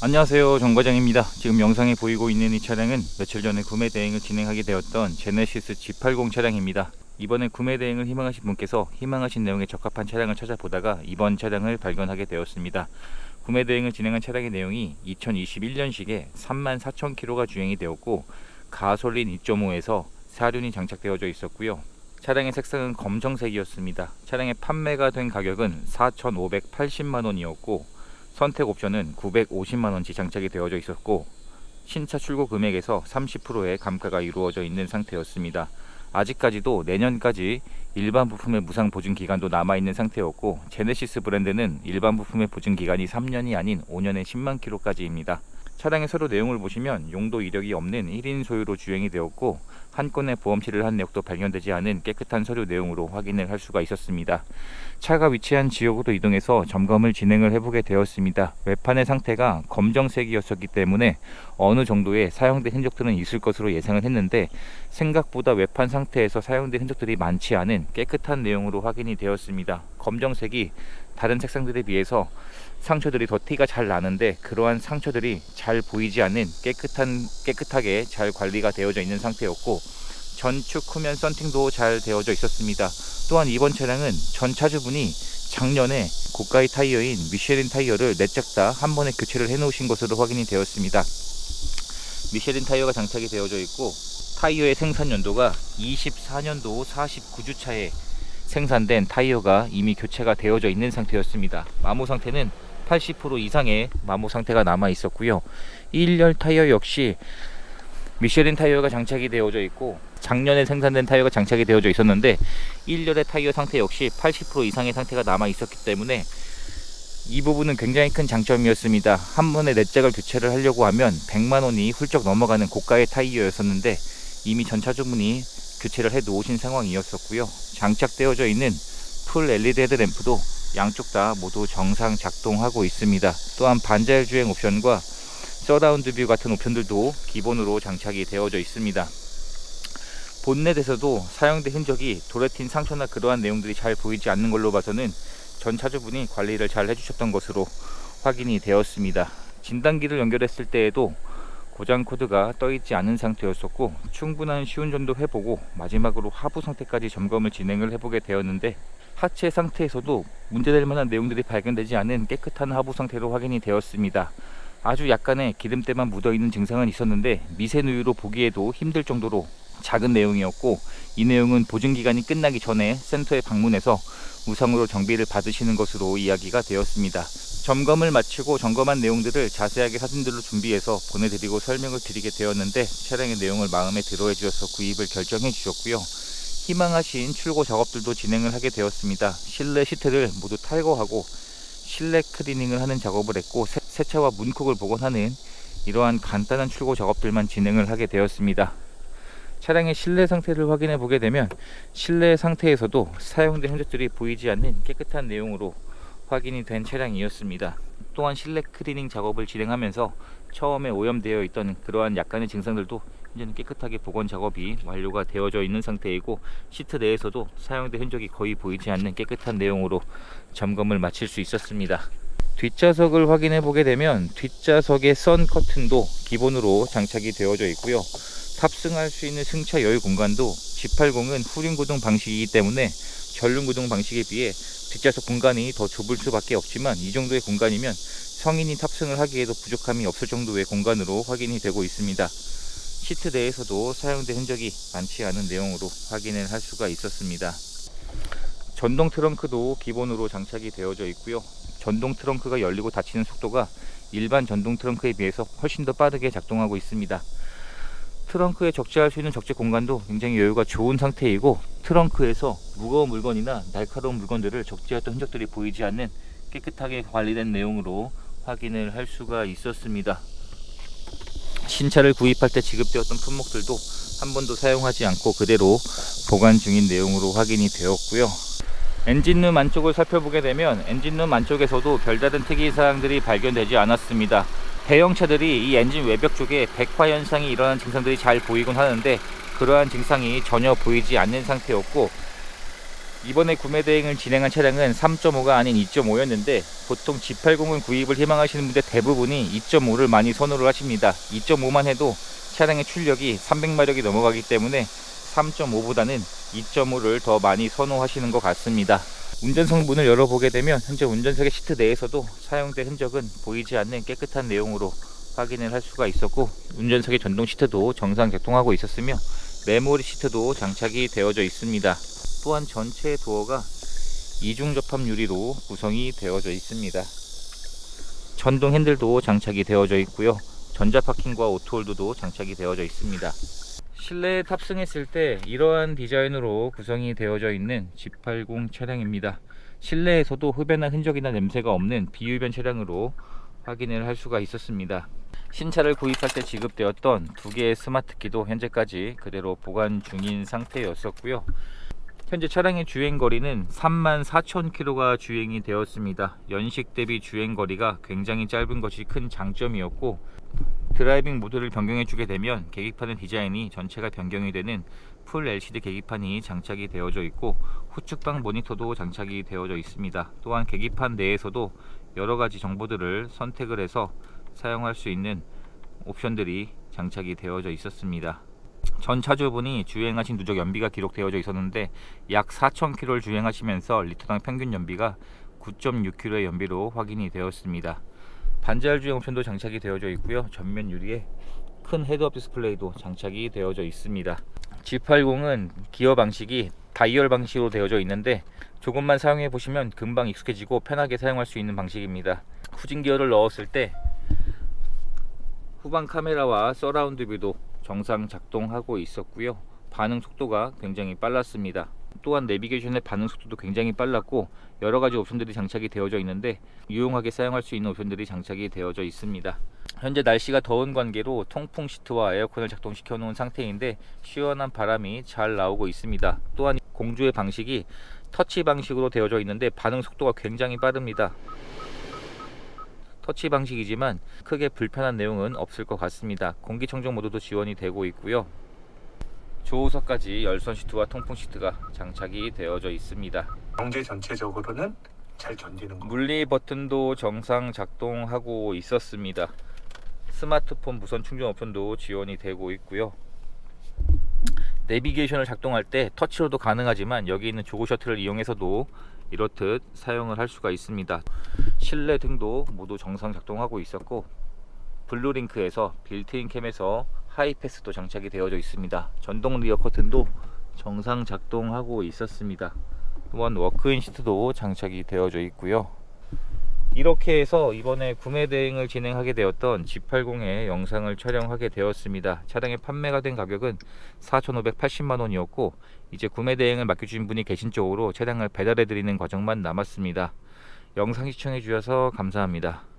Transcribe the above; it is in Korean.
안녕하세요. 정과장입니다. 지금 영상에 보이고 있는 이 차량은 며칠 전에 구매 대행을 진행하게 되었던 제네시스 G80 차량입니다. 이번에 구매 대행을 희망하신 분께서 희망하신 내용에 적합한 차량을 찾아보다가 이번 차량을 발견하게 되었습니다. 구매 대행을 진행한 차량의 내용이 2021년식에 34,000km가 주행이 되었고 가솔린 2.5에서 사륜이 장착되어져 있었고요. 차량의 색상은 검정색이었습니다. 차량의 판매가 된 가격은 4,580만원이었고 선택 옵션은 950만 원치 장착이 되어져 있었고 신차 출고 금액에서 30%의 감가가 이루어져 있는 상태였습니다. 아직까지도 내년까지 일반 부품의 무상 보증 기간도 남아 있는 상태였고 제네시스 브랜드는 일반 부품의 보증 기간이 3년이 아닌 5년에 10만 킬로까지입니다. 차량의 서류 내용을 보시면 용도 이력이 없는 1인 소유로 주행이 되었고 한 건의 보험실을 한 내역도 발견되지 않은 깨끗한 서류 내용으로 확인을 할 수가 있었습니다. 차가 위치한 지역으로 이동해서 점검을 진행을 해보게 되었습니다. 외판의 상태가 검정색이었기 때문에 어느 정도의 사용된 흔적들은 있을 것으로 예상을 했는데 생각보다 외판 상태에서 사용된 흔적들이 많지 않은 깨끗한 내용으로 확인이 되었습니다. 검정색이 다른 색상들에 비해서 상처들이 더 티가 잘 나는데 그러한 상처들이 잘 보이지 않는 깨끗한 깨끗하게 잘 관리가 되어져 있는 상태였고 전축 후면 썬팅도 잘 되어져 있었습니다. 또한 이번 차량은 전 차주분이 작년에 고가의 타이어인 미쉐린 타이어를 넷짝 다 한 번에 교체를 해 놓으신 것으로 확인이 되었습니다. 미쉐린 타이어가 장착이 되어져 있고 타이어의 생산 연도가 24년도 49주차에 생산된 타이어가 이미 교체가 되어져 있는 상태였습니다. 마모 상태는 80% 이상의 마모 상태가 남아 있었고요. 1열 타이어 역시 미쉐린 타이어가 장착이 되어져 있고 작년에 생산된 타이어가 장착이 되어져 있었는데 1열의 타이어 상태 역시 80% 이상의 상태가 남아 있었기 때문에 이 부분은 굉장히 큰 장점이었습니다. 한 번에 네 짝을 교체를 하려고 하면 100만 원이 훌쩍 넘어가는 고가의 타이어였었는데 이미 전 차주분이 교체를 해 놓으신 상황이었었고요. 장착되어져 있는 풀 LED 헤드램프도 양쪽 다 모두 정상 작동하고 있습니다. 또한 반자율 주행 옵션과 서라운드 뷰 같은 옵션들도 기본으로 장착이 되어져 있습니다. 본넷에서도 사용된 흔적이 튄 상처나 그러한 내용들이 잘 보이지 않는 걸로 봐서는 전 차주분이 관리를 잘 해주셨던 것으로 확인이 되었습니다. 진단기를 연결했을 때에도 고장 코드가 떠 있지 않은 상태였었고 충분한 시운전도 해보고 마지막으로 하부 상태까지 점검을 진행을 해보게 되었는데 하체 상태에서도 문제될 만한 내용들이 발견되지 않은 깨끗한 하부 상태로 확인이 되었습니다. 아주 약간의 기름때만 묻어 있는 증상은 있었는데 미세 누유로 보기에도 힘들 정도로 작은 내용이었고 이 내용은 보증 기간이 끝나기 전에 센터에 방문해서 우상으로 정비를 받으시는 것으로 이야기가 되었습니다. 점검을 마치고 점검한 내용들을 자세하게 사진들로 준비해서 보내드리고 설명을 드리게 되었는데 차량의 내용을 마음에 들어 해 주셔서 구입을 결정해 주셨고요. 희망하신 출고 작업들도 진행을 하게 되었습니다. 실내 시트를 모두 탈거하고 실내 클리닝을 하는 작업을 했고 세- 세차와 문콕을 복원하는 이러한 간단한 출고 작업들만 진행을 하게 되었습니다. 차량의 실내 상태를 확인해 보게 되면 실내 상태에서도 사용된 흔적들이 보이지 않는 깨끗한 내용으로 확인이 된 차량이었습니다. 또한 실내 클리닝 작업을 진행하면서 처음에 오염되어 있던 그러한 약간의 증상들도 이제는 깨끗하게 복원 작업이 완료가 되어져 있는 상태이고 시트 내에서도 사용된 흔적이 거의 보이지 않는 깨끗한 내용으로 점검을 마칠 수 있었습니다. 뒷좌석을 확인해 보게 되면 뒷좌석의 선 커튼도 기본으로 장착이 되어져 있고요. 탑승할 수 있는 승차 여유 공간도 G80은 후륜 구동 방식이기 때문에 전륜 구동 방식에 비해 뒷좌석 공간이 더 좁을 수밖에 없지만 이 정도의 공간이면 성인이 탑승을 하기에도 부족함이 없을 정도의 공간으로 확인이 되고 있습니다. 시트 내에서도 사용된 흔적이 많지 않은 내용으로 확인을 할 수가 있었습니다. 전동 트렁크도 기본으로 장착이 되어져 있고요. 전동 트렁크가 열리고 닫히는 속도가 일반 전동 트렁크에 비해서 훨씬 더 빠르게 작동하고 있습니다. 트렁크에 적재할 수 있는 적재 공간도 굉장히 여유가 좋은 상태이고 트렁크에서 무거운 물건이나 날카로운 물건들을 적재했던 흔적들이 보이지 않는 깨끗하게 관리된 내용으로 확인을 할 수가 있었습니다. 신차를 구입할 때 지급되었던 품목들도 한 번도 사용하지 않고 그대로 보관 중인 내용으로 확인이 되었고요. 엔진룸 안쪽을 살펴보게 되면 엔진룸 안쪽에서도 별다른 특이사항들이 발견되지 않았습니다. 대형차들이 이 엔진 외벽 쪽에 백화 현상이 일어나는 증상들이 잘 보이곤 하는데 그러한 증상이 전혀 보이지 않는 상태였고 이번에 구매 대행을 진행한 차량은 3.5가 아닌 2.5였는데 보통 G80을 구입을 희망하시는 분들 대부분이 2.5를 많이 선호를 하십니다. 2.5만 해도 차량의 출력이 300마력이 넘어가기 때문에 3.5보다는 2.5를 더 많이 선호하시는 것 같습니다. 운전석 문을 열어보게 되면 현재 운전석의 시트 내에서도 사용된 흔적은 보이지 않는 깨끗한 내용으로 확인을 할 수가 있었고 운전석의 전동 시트도 정상 작동하고 있었으며 메모리 시트도 장착이 되어져 있습니다. 또한 전체 도어가 이중 접합 유리로 구성이 되어져 있습니다. 전동 핸들도 장착이 되어져 있고요. 전자 파킹과 오토홀드도 장착이 되어져 있습니다. 실내에 탑승했을 때 이러한 디자인으로 구성이 되어져 있는 G80 차량입니다. 실내에서도 흡연한 흔적이나 냄새가 없는 비흡연 차량으로 확인을 할 수가 있었습니다. 신차를 구입할 때 지급되었던 두 개의 스마트키도 현재까지 그대로 보관 중인 상태였었고요. 현재 차량의 주행 거리는 34,000km가 주행이 되었습니다. 연식 대비 주행 거리가 굉장히 짧은 것이 큰 장점이었고 드라이빙 모드를 변경해 주게 되면 계기판의 디자인이 전체가 변경이 되는 풀 LCD 계기판이 장착이 되어져 있고 후측방 모니터도 장착이 되어져 있습니다. 또한 계기판 내에서도 여러 가지 정보들을 선택을 해서 사용할 수 있는 옵션들이 장착이 되어져 있었습니다. 전 차주분이 주행하신 누적 연비가 기록되어져 있었는데 약 4,000km를 주행하시면서 리터당 평균 연비가 9.6km의 연비로 확인이 되었습니다. 반자율 주행 옵션도 장착이 되어져 있고요. 전면 유리에 큰 헤드업 디스플레이도 장착이 되어져 있습니다. G80은 기어 방식이 다이얼 방식으로 되어져 있는데 조금만 사용해 보시면 금방 익숙해지고 편하게 사용할 수 있는 방식입니다. 후진 기어를 넣었을 때 후방 카메라와 서라운드 뷰도 정상 작동하고 있었고요. 반응 속도가 굉장히 빨랐습니다. 또한 내비게이션의 반응 속도도 굉장히 빨랐고 여러 가지 옵션들이 장착이 되어져 있는데 유용하게 사용할 수 있는 옵션들이 장착이 되어져 있습니다. 현재 날씨가 더운 관계로 통풍 시트와 에어컨을 작동시켜 놓은 상태인데 시원한 바람이 잘 나오고 있습니다. 또한 공조의 방식이 터치 방식으로 되어져 있는데 반응 속도가 굉장히 빠릅니다. 터치 방식이지만 크게 불편한 내용은 없을 것 같습니다. 공기청정 모드도 지원이 되고 있고요. 조우석까지 열선 시트와 통풍 시트가 장착이 되어져 있습니다. 경제 전체적으로는 잘 견디는 거. 물리 버튼도 정상 작동하고 있었습니다. 스마트폰 무선 충전 옵션도 지원이 되고 있고요. 내비게이션을 작동할 때 터치로도 가능하지만 여기 있는 조그 셔틀을 이용해서도 이렇듯 사용을 할 수가 있습니다. 실내 등도 모두 정상 작동하고 있었고 블루링크에서 빌트인 캠에서 하이패스도 장착이 되어져 있습니다. 전동 리어 커튼도 정상 작동하고 있었습니다. 또한 워크인 시트도 장착이 되어져 있고요. 이렇게 해서 이번에 구매 대행을 진행하게 되었던 G80의 영상을 촬영하게 되었습니다. 차량의 판매가 된 가격은 4,580만 원이었고 이제 구매 대행을 맡겨주신 분이 계신 쪽으로 차량을 배달해 드리는 과정만 남았습니다. 영상 시청해 주셔서 감사합니다.